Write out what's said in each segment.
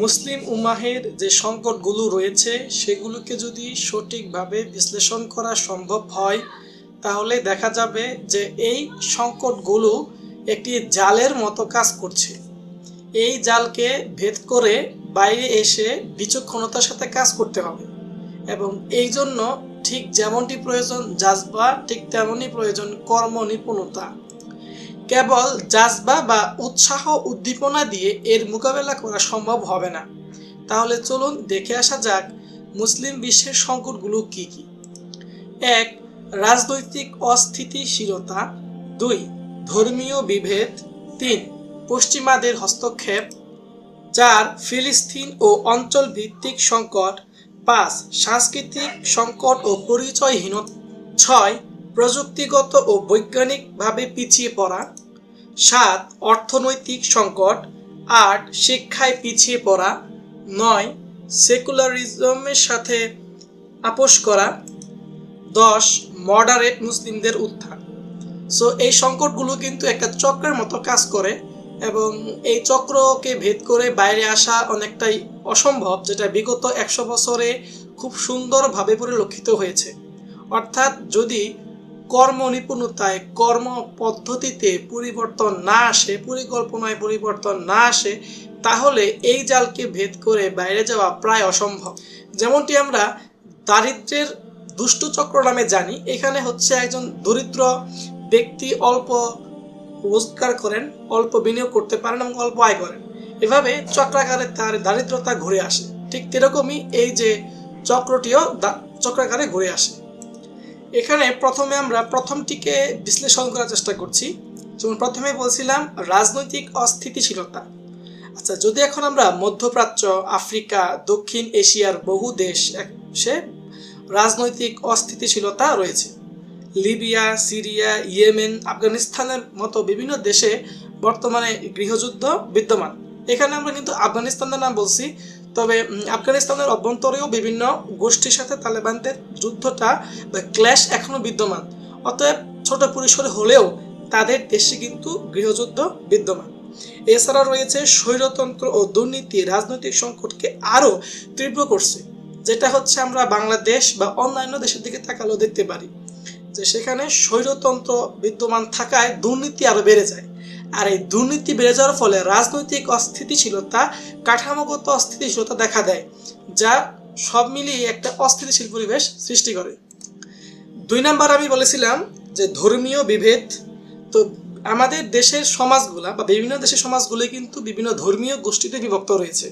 মুসলিম উম্মাহের যে সংকটগুলো রয়েছে, সেগুলোকে যদি সঠিকভাবে বিশ্লেষণ করা সম্ভব হয়, তাহলে দেখা যাবে যে এই সংকটগুলো একটি জালের মতো কাজ করছে। এই জালকে ভেদ করে বাইরে এসে বিচক্ষণতার সাথে কাজ করতে হবে এবং এই জন্য ঠিক যেমনটি প্রয়োজন জাজবা ঠিক তেমনই প্রয়োজন কর্ম নিপুণতা কেবল জাজবা বা উৎসাহ উদ্দীপনা দিয়ে এর মোকাবেলা করা সম্ভব হবে না। তাহলে চলুন দেখে আসা যাক মুসলিম বিশ্বের সংকটগুলো কি কি। এক, রাজনৈতিক অস্থিতিশীলতা। দুই, ধর্মীয় বিভেদ। তিন, পশ্চিমাদের হস্তক্ষেপ। চার, ফিলিস্তিন ও অঞ্চল ভিত্তিক সংকট। পাঁচ, সাংস্কৃতিক সংকট ও পরিচয়হীনতা ছয়, প্রযুক্তিগত ও বৈজ্ঞানিকভাবে পিছিয়ে পড়া। সাত অর্থনৈতিক সংকট, আট শিক্ষায় পিছিয়ে পড়া, নয় সেকুলারিজমের সাথে আপোষ করা, দশ মডারেট মুসলিমদের উত্থান সো এই সংকটগুলো কিন্তু একটা চক্রের মতো কাজ করে এবং এই চক্রকে ভেদ করে বাইরে আসা অনেকটাই অসম্ভব, যেটা বিগত একশো বছরে খুব সুন্দরভাবে পরিলক্ষিত হয়েছে। অর্থাৎ যদি কর্ম নিপুণতায় কর্ম পদ্ধতিতে পরিবর্তন না আসে, পরিকল্পনায় পরিবর্তন না আসে, তাহলে এই জালকে ভেদ করে বাইরে যাওয়া প্রায় অসম্ভব। যেমনটি আমরা দারিদ্রের দুষ্ট চক্র নামে জানি, এখানে হচ্ছে একজন দরিদ্র ব্যক্তি অল্প রোজগার করেন, অল্প বিনিয়োগ করতে পারেন এবং অল্প আয় করেন। এভাবে চক্রাকারে তার দারিদ্রতা ঘুরে আসে। ঠিক তেরকমই এই যে চক্রটিও চক্রাকারে ঘুরে আসে। এখানে প্রথমে আমরা প্রথমটিকে বিশ্লেষণ করার চেষ্টা করছি। যেমন প্রথমে বলছিলাম রাজনৈতিক অস্থিতিশীলতা। আচ্ছা যদি এখন আমরা মধ্যপ্রাচ্য, আফ্রিকা, দক্ষিণ এশিয়ার বহু দেশ সে রাজনৈতিক অস্থিতিশীলতা রয়েছে। লিবিয়া, সিরিয়া, ইয়েমেন, আফগানিস্তানের মতো বিভিন্ন দেশে বর্তমানে গৃহযুদ্ধ বিদ্যমান। এখানে আমরা কিন্তু আফগানিস্তানের নাম বলছি। তবে আফগানিস্তানের অভ্যন্তরেও বিভিন্ন গোষ্ঠীর সাথে তালেবানদের যুদ্ধটা, বা ক্ল্যাশ এখনও বিদ্যমান। অতএব ছোট পরিসরে হলেও তাদের দেশে কিন্তু গৃহযুদ্ধ বিদ্যমান। এছাড়া রয়েছে স্বৈরতন্ত্র ও দুর্নীতি, রাজনৈতিক সংকটকে আরও তীব্র করছে, যেটা হচ্ছে আমরা বাংলাদেশ বা অন্যান্য দেশের দিকে তাকালেও দেখতে পারি যে সেখানে স্বৈরতন্ত্র বিদ্যমান থাকায় দুর্নীতি আরও বেড়ে যায়। আর এই দুর্নীতি বেড়ে যাওয়ার ফলে রাজনৈতিক অস্থিতিশীলতা, কাঠামোগত অস্থিতিশীলতা দেখা দেয়, যা সব মিলিয়ে একটা অস্থিতিশীল পরিবেশ সৃষ্টি করে। দুই নাম্বার আমি বলেছিলাম যে ধর্মীয় বিভেদ, তো আমাদের দেশের সমাজগুলা বা বিভিন্ন দেশের সমাজগুলো কিন্তু বিভিন্ন ধর্মীয় গোষ্ঠীতে বিভক্ত রয়েছে।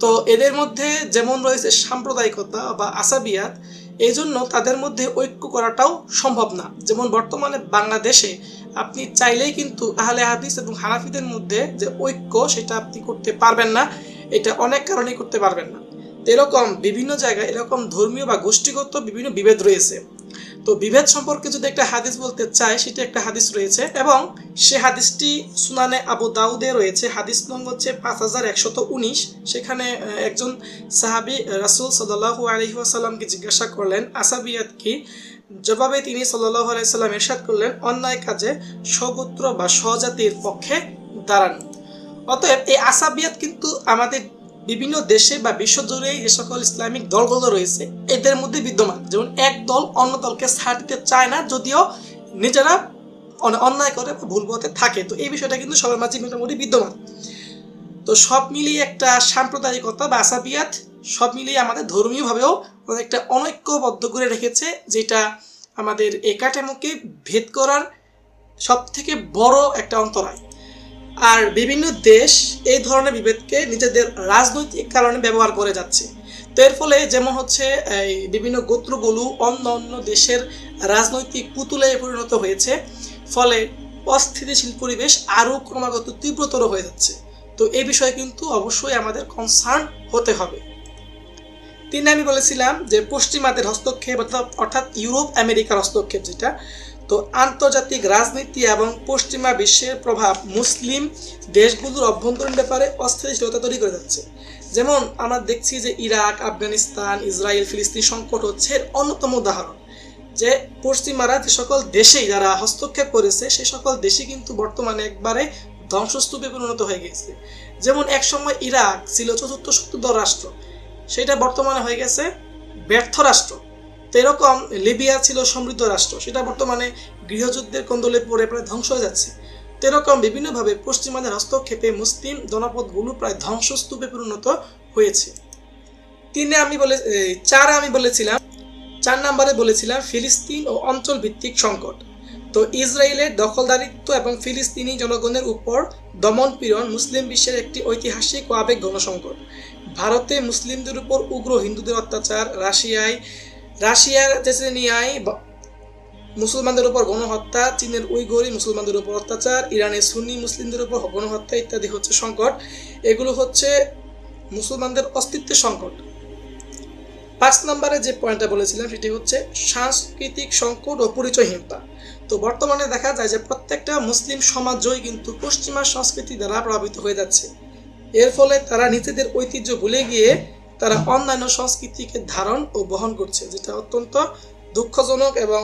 তো এদের মধ্যে যেমন রয়েছে সাম্প্রদায়িকতা বা আসাবিয়াত এই জন্য তাদের মধ্যে ঐক্য করাটাও সম্ভব না। যেমন বর্তমানে বাংলাদেশে আপনি চাইলেই কিন্তু আহলে হাদিস এবং হানাফিদের মধ্যে যে ঐক্য সেটা আপনি করতে পারবেন না, এটা অনেক কারণেই করতে পারবেন না। এরকম বিভিন্ন জায়গায় এরকম ধর্মীয় বা গোষ্ঠীগত বিভিন্ন বিভেদ রয়েছে। তো বিভেদ সম্পর্কে যদি একটা হাদিস বলতে চাই সেটা একটা হাদিস রয়েছে এবং সে হাদিসটি সুনানে আবু দাউদে রয়েছে। হাদিস নং হচ্ছে পাঁচ হাজার একশত উনিশ। সেখানে একজন সাহাবি রাসুল সাল্লাহু আলহি আসাল্লামকে জিজ্ঞাসা করলেন, আসাবিয়াত কি? জবাবে তিনি সাল্লাহ আলাইসাল্লাম এরশাদ করলেন, অন্যায় কাজে স্বগোত্র বা স্বজাতির পক্ষে দাঁড়ান। অতএব এই আসাবিয়াত কিন্তু আমাদের বিভিন্ন দেশে বা বিশ্বজুড়ে যে সকল ইসলামিক দলগুলো রয়েছে, এদের মধ্যে বিদ্যমান। যেমন এক দল অন্য দলকে ছাড় দিতে চায় না, যদিও নিজেরা অন- অন্যায় করে বা ভুল পথে থাকে। তো এই বিষয়টা কিন্তু সবার মাঝে মোটামুটি বিদ্যমান। তো সব মিলিয়ে একটা সাম্প্রদায়িকতা বা আসাবিয়াত সব মিলিয়ে আমাদের ধর্মীয়ভাবেও অনেকটা অনৈক্যবদ্ধ করে রেখেছে, যেটা আমাদের এই কাঠামোকে ভেদ করার সব থেকে বড় একটা অন্তরায়। আর বিভিন্ন দেশ এই ধরনের বিভেদকে নিজেদের রাজনৈতিক কারণে ব্যবহার করে যাচ্ছে। তো এর ফলে যেমন হচ্ছে, এই বিভিন্ন গোত্রগুলো অন্য অন্য দেশের রাজনৈতিক পুতুলে পরিণত হয়েছে, ফলে অস্থিতিশীল পরিবেশ আরও ক্রমাগত তীব্রতর হয়ে যাচ্ছে। তো এই বিষয়ে কিন্তু অবশ্যই আমাদের কনসার্ন হতে হবে। তিন আমি বলেছিলাম যে পশ্চিমাদের হস্তক্ষেপ অর্থাৎ ইউরোপ, আমেরিকার হস্তক্ষেপ যেটা। তো আন্তর্জাতিক রাজনীতি এবং পশ্চিমা বিশ্বের প্রভাব মুসলিম দেশগুলোর অভ্যন্তরীণ ব্যাপারে অস্থিতিশীলতা তৈরি করে যাচ্ছে। যেমন আমরা দেখছি যে ইরাক, আফগানিস্তান, ইসরায়েল, ফিলিস্তিন সংকট হচ্ছে এর অন্যতম উদাহরণ। যে পশ্চিমারা যে সকল দেশেই যারা হস্তক্ষেপ করেছে সে সকল দেশই কিন্তু বর্তমানে একবারে ধ্বংসস্তূপে পরিণত হয়ে গেছে। যেমন একসময় ইরাক ছিল চতুর্থ শক্তিধর রাষ্ট্র। সেটা বর্তমানে হয়ে গেছে ব্যর্থ রাষ্ট্র। তো এরকম লিবিয়া ছিল সমৃদ্ধ রাষ্ট্র, সেটা বর্তমানে গৃহযুদ্ধের কন্দলে পড়ে প্রায় ধ্বংস হয়ে যাচ্ছে। তো এরকম বিভিন্নভাবে পশ্চিমাদের হস্তক্ষেপে মুসলিম জনপদগুলো প্রায় ধ্বংসস্তূপে পরিণত হয়েছে। তিনে আমি বলে চারে আমি বলেছিলাম, চার নম্বরে বলেছিলাম ফিলিস্তিন ও অঞ্চল ভিত্তিক সংকট। তো ইসরায়েলের দখলদারিত্ব এবং ফিলিস্তিনি জনগণের উপর দমন পীড়ন মুসলিম বিশ্বের একটি ঐতিহাসিক ও আবেগ গণসংকট ভারতে মুসলিমদের উপর উগ্র হিন্দুদের অত্যাচার, রাশিয়ায়, রাশিয়ার চেচেনিয়ায় মুসলমানদের উপর গণহত্যা, চীনের উইগরি মুসলমানদের উপর অত্যাচার ইরানের সুন্নি মুসলিমদের উপর গণহত্যা ইত্যাদি হচ্ছে সংকট। এগুলো হচ্ছে মুসলমানদের অস্তিত্বের সংকট। পাঁচ নম্বরে যে পয়েন্টটা বলেছিলাম, সেটি হচ্ছে সাংস্কৃতিক সংকট ও পরিচয়হীনতা। তো বর্তমানে দেখা যায় যে প্রত্যেকটা মুসলিম সমাজই কিন্তু পশ্চিমা সংস্কৃতি দ্বারা প্রভাবিত হয়ে যাচ্ছে। এর ফলে তারা নিজেদের ঐতিহ্য ভুলে গিয়ে তারা অন্যান্য সংস্কৃতিকে ধারণ ও বহন করছে, যেটা অত্যন্ত দুঃখজনক এবং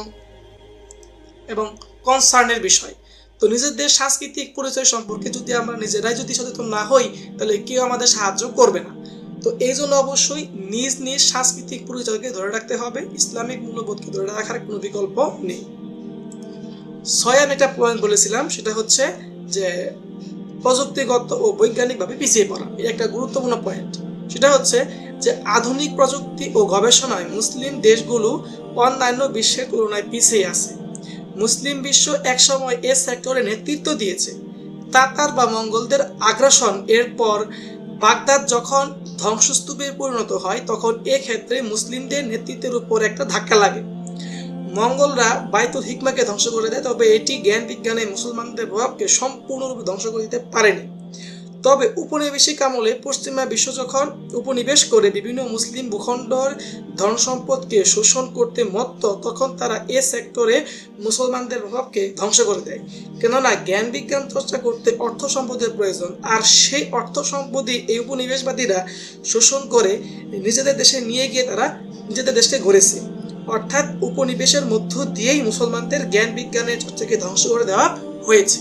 এবং কনসার্নের বিষয়। তো নিজেদের সাংস্কৃতিক পরিচয় সম্পর্কে যদি আমরা নিজেরাই যদি সচেতন না হই, তাহলে কেউ আমাদের সাহায্য করবে না। তো এই জন্য অবশ্যই নিজ নিজ সাংস্কৃতিক পরিচয়কে ধরে রাখতে হবে, ইসলামিক মূল্যবোধকে ধরে রাখার কোনো বিকল্প নেই। ছয় আমি পয়েন্ট বলেছিলাম, সেটা হচ্ছে যে প্রযুক্তিগত ও বৈজ্ঞানিকভাবে পিছিয়ে পড়া। এটা একটা গুরুত্বপূর্ণ পয়েন্ট সেটা হচ্ছে যে আধুনিক প্রযুক্তি ও গবেষণায় মুসলিম দেশগুলো অন্যান্য বিশ্বের তুলনায় পিছিয়ে আছে। মুসলিম বিশ্ব একসময় এ সেক্টরে নেতৃত্ব দিয়েছে। তাতার বা মঙ্গলদের আগ্রাসন এরপর বাগদাদ যখন ধ্বংসস্তূপে পরিণত হয়, তখন এক্ষেত্রে মুসলিমদের নেতৃত্বের উপর একটা ধাক্কা লাগে। মঙ্গলরা বাইতুল হিকমাকে ধ্বংস করে দেয়, তবে এটি জ্ঞান বিজ্ঞানে মুসলমানদের প্রভাবকে সম্পূর্ণরূপে ধ্বংস করে দিতে পারেনি। তবে উপনিবেশিক আমলে পশ্চিমা বিশ্ব যখন উপনিবেশ করে বিভিন্ন মুসলিম ভূখণ্ডর ধন সম্পদকে শোষণ করতে মত্ত, তখন তারা এ সেক্টরে মুসলমানদের প্রভাবকে ধ্বংস করে দেয়। কেননা জ্ঞান বিজ্ঞান চর্চা করতে অর্থ সম্পদের প্রয়োজন, আর সেই অর্থ সম্পদই এই উপনিবেশবাদীরা শোষণ করে নিজেদের দেশে নিয়ে গিয়ে তারা নিজেদের দেশকে গড়েছে। অর্থাৎ উপনিবেশের মধ্য দিয়েই মুসলমানদের জ্ঞান বিজ্ঞানের চর্চাকে ধ্বংস করে দেওয়া হয়েছে।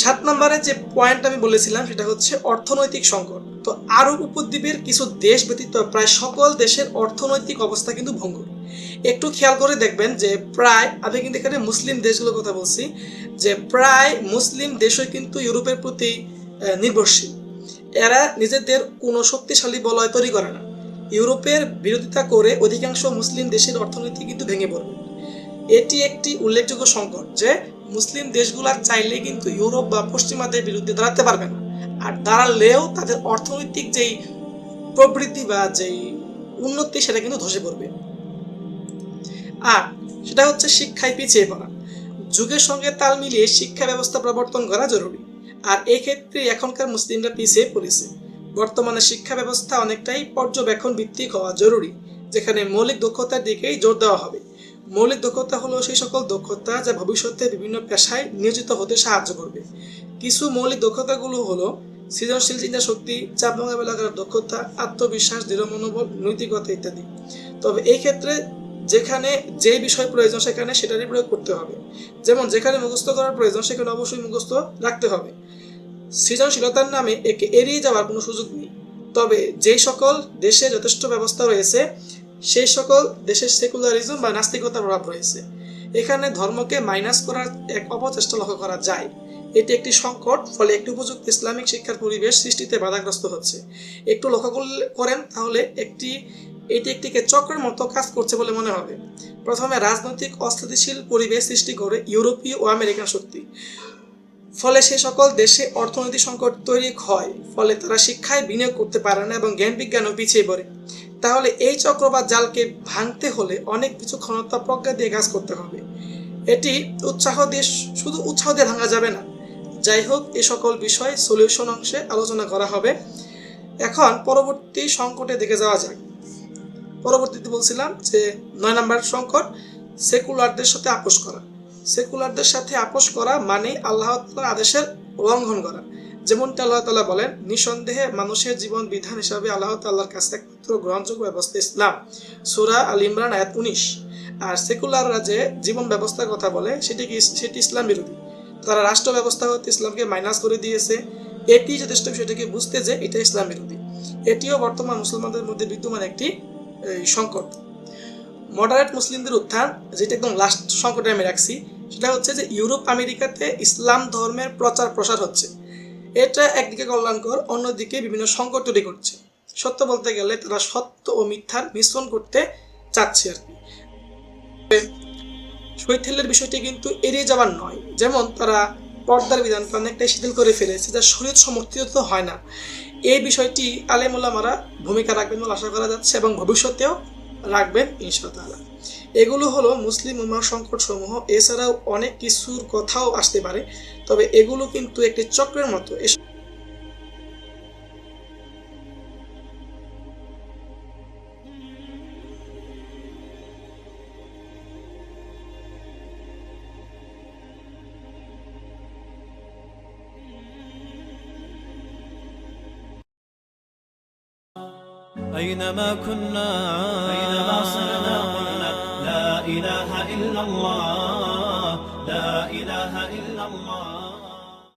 সাত নম্বরে যে পয়েন্ট আমি বলেছিলাম, সেটা হচ্ছে অর্থনৈতিক সংকট। তো আরব উপদ্বীপের কিছু দেশ ব্যতীত প্রায় সকল দেশের অর্থনৈতিক অবস্থা কিন্তু ভঙ্গুর। একটু খেয়াল করে দেখবেন যে প্রায়, আমি কিন্তু এখানে মুসলিম দেশগুলোর কথা বলছি, যে প্রায় মুসলিম দেশই কিন্তু ইউরোপের প্রতি নির্ভরশীল। এরা নিজেদের কোনো শক্তিশালী বলয় তৈরি করে না। ইউরোপের বিরোধিতা করে অধিকাংশ মুসলিম দেশের অর্থনীতি কিন্তু ভেঙে পড়বে। এটি একটি উল্লেখযোগ্য সংকট যে মুসলিম দেশগুলা চাইলে কিন্তু ইউরোপ বা পশ্চিমাদের বিরুদ্ধে দাঁড়াতে পারবে না। আর দাঁড়ালেও তাদের অর্থনৈতিক যেই প্রবৃদ্ধি বা যেই উন্নতি সেটা কিন্তু ধসে পড়বে। আর সেটা হচ্ছে শিক্ষায় পিছিয়ে পড়া। যুগের সঙ্গে তাল মিলিয়ে শিক্ষা ব্যবস্থা প্রবর্তন করা জরুরি। আর এক্ষেত্রে এখনকার মুসলিমরা পিছিয়ে পড়েছে। বর্তমানে শিক্ষা ব্যবস্থা অনেকটাই পর্যবেক্ষণ ভিত্তিক হওয়া জরুরি, যেখানে মৌলিক দক্ষতার দিকেই জোর দেওয়া হবে। মৌলিক দক্ষতা হলো সেই সকল দক্ষতা যা ভবিষ্যতে বিভিন্ন পেশায় নিয়োজিত হতে সাহায্য করবে। কিছু মৌলিক দক্ষতাগুলো হলো সৃজনশীল চিন্তা শক্তি, চাপ মোকাবেলা করার দক্ষতা, আত্মবিশ্বাস, দৃঢ় মনোবল, নৈতিকতা ইত্যাদি। তবে এই ক্ষেত্রে যেখানে যে বিষয় প্রয়োজন সেখানে সেটারই প্রয়োগ করতে হবে। যেমন যেখানে মুখস্থ করার প্রয়োজন সেখানে অবশ্যই মুখস্থ রাখতে হবে। সৃজনশীলতার নামে একে এড়িয়ে যাওয়ার কোনো সুযোগ নেই। তবে যেই সকল দেশে যথেষ্ট ব্যবস্থা রয়েছে, সেই সকল দেশের সেকুলারিজম বা নাস্তিকতার প্রভাব রয়েছে। এখানে ধর্মকে মাইনাস করার এক অপচেষ্টা লক্ষ্য করা যায়। এটি একটি সংকট, ফলে একটি উপযুক্ত ইসলামিক শিক্ষার পরিবেশ সৃষ্টিতে বাধাগ্রস্ত হচ্ছে। একটু লক্ষ্য করলে করেন, তাহলে একটি, এটি একটিকে চক্রের মতো কাজ করছে বলে মনে হবে। প্রথমে রাজনৈতিক অস্থিতিশীল পরিবেশ সৃষ্টি করে ইউরোপীয় ও আমেরিকান শক্তি। ফলে সে সকল দেশে অর্থনৈতিক সংকট তৈরি হয়, ফলে তারা শিক্ষায় বিনিয়োগ করতে পারে না এবং জ্ঞান বিজ্ঞানও পিছিয়ে পড়ে। তাহলে এই চক্র বা জালকে ভাঙতে হলে অনেক কিছু ক্ষমতা প্রজ্ঞা দিয়ে কাজ করতে হবে। এটি উৎসাহ দিয়ে শুধু উৎসাহ দিয়ে ভাঙা যাবে না। যাই হোক, এ সকল বিষয় সলিউশন অংশে আলোচনা করা হবে। এখন পরবর্তী সংকটে দেখে যাওয়া যাক। পরবর্তীতে বলছিলাম যে, নয় নম্বর সংকট, সেকুলারদের সাথে আপোষ করা। সেকুলারদের সাথে আপোষ করা মানে আল্লাহ আদেশের লঙ্ঘন করা। যেমনটা আল্লাহ তাআলা বলেন, নিঃসন্দেহে মানুষের জীবন বিধান হিসাবে আল্লাহ তাআলার কাছে একমাত্র গ্রহণযোগ্য ব্যবস্থা ইসলাম। সূরা আল ইমরান আয়াত উনিশ। আর সেকুলাররা যে জীবন ব্যবস্থার কথা বলে, সেটি কি সেটি ইসলাম বিরোধী। তারা রাষ্ট্র ব্যবস্থা হতে ইসলামকে মাইনাস করে দিয়েছে। এটি যথেষ্ট বিষয়টাকে বুঝতে যে এটা ইসলাম বিরোধী। এটিও বর্তমান মুসলমানদের মধ্যে বিদ্যমান একটি সংকট। মডারেট মুসলিমদের উত্থান, যেটা একদম লাস্ট সংকটে আমি রাখছি, সেটা হচ্ছে যে ইউরোপ, আমেরিকাতে ইসলাম ধর্মের প্রচার প্রসার হচ্ছে। এটা একদিকে কল্যাণকর, অন্যদিকে বিভিন্ন সংকট তৈরি করছে। সত্য বলতে গেলে তারা সত্য ও মিথ্যার মিশ্রণ করতে চাচ্ছে আর কি। শৈথিল্যের বিষয়টি কিন্তু এড়িয়ে যাবার নয়। যেমন তারা পর্দার বিধানকে অনেকটাই শিথিল করে ফেলেছে যা শরীর সমর্থিত তো হয় না। এই বিষয়টি আলেমুল্লামারা ভূমিকা রাখবেন বলে আশা করা যাচ্ছে এবং ভবিষ্যতেও রাখবেন ইনশাআল্লাহ। এগুলো হলো মুসলিম উমার সংকট সমূহ এছাড়াও অনেক কিছুর কথাও আসতে পারে, তবে এগুলো কিন্তু একটি চক্রের মতো। أينما كنا أينما صرنا قلنا لا إله إلا الله لا إله